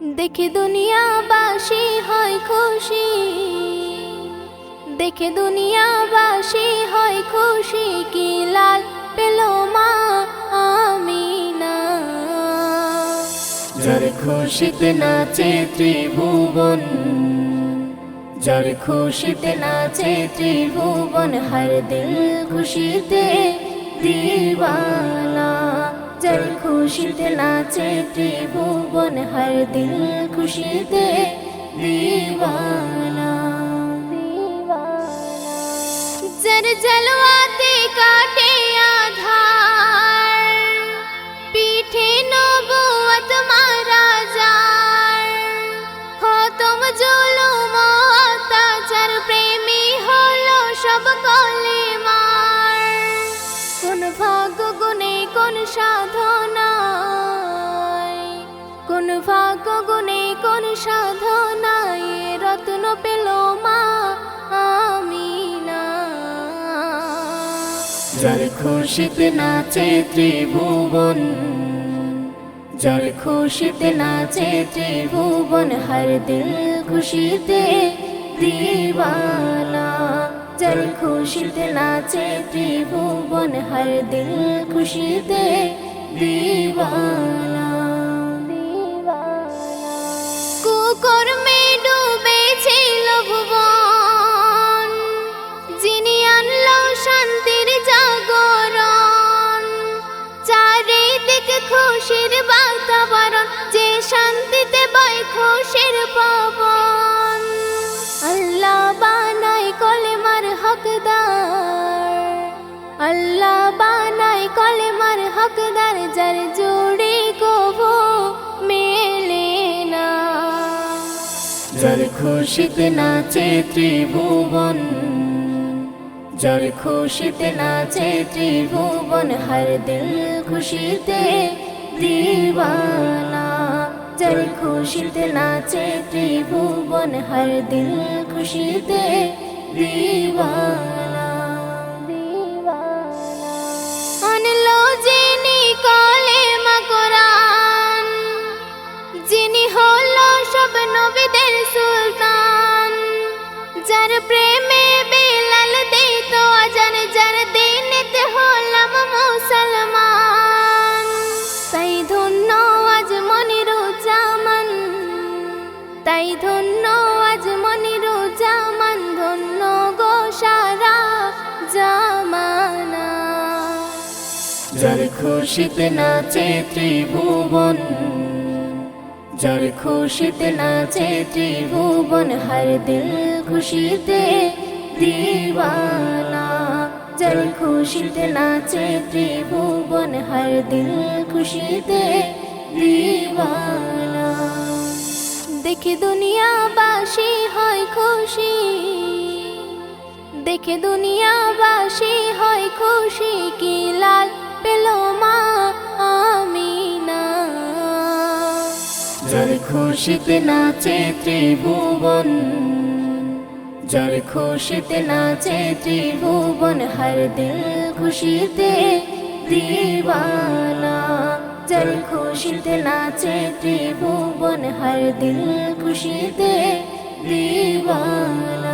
দেখে দুনিয়াবাসী হয় খুশি। দেখে দুনিয়াবাসী হয় খুশি কি লাল পেল মা আমিনা। যার খুশিতে নাচে ত্রিভুবন, যার খুশিতে নাচে ত্রিভুবন, হর দিল খুশিতে দিওয়ানা যার খুশিতে নাচে ত্রিভুবন, হর দিল খুশিতে দিওয়ানা জর জলওয়াতে কাটে আধার, পিঠে নবুয়ত মারা যার। খতম জুলুম অত্যাচার প্রেমী হলো সব কলে কোন ভাগ্য গুণে কোন সাধনায় রত্ন পেল মা আমিনা। যার খুশিতে নাচে ত্রিভুবন, যার খুশিতে নাচে ত্রিভুবন, হর দিল খুশিতে দিওয়ানা যার খুশিতে নাচে ত্রিভুবন, হর দিল খুশিতে দিওয়ানা খুশির পবন। আল্লাহ বানাই কলেমার হকদার। আল্লাহ বানাই কলেমার হকদার, যার জুড়ে কবো মেলে না। যার খুশিতে নাচে ত্রিভুবন, যার খুশিতে নাচে ত্রিভুবন, হর দিল খুশিতে দিওয়ানা যার খুশিতে নাচে ত্রিভুবন হর দিল খুশিতে দিওয়ানা যার খুশিতে নাচে ত্রিভুবন, যার খুশিতে নাচে ত্রিভুবন, হর দিল খুশিতে দিওয়ানা যার খুশিতে নাচে ত্রিভুবন, হর দিল খুশিতে দিওয়ানা দেখে দুনিয়াবাসী হয় খুশি, দেখে দুনিয়াবাসী হয় খুশি কি খুশিতে নাচে ত্রিভুবন, যার খুশিতে নাচে ত্রিভুবন, হর দিল খুশিতে দিবানা। যার খুশিতে নাচে ত্রিভুবন, হর দিল খুশিতে দিওয়ানা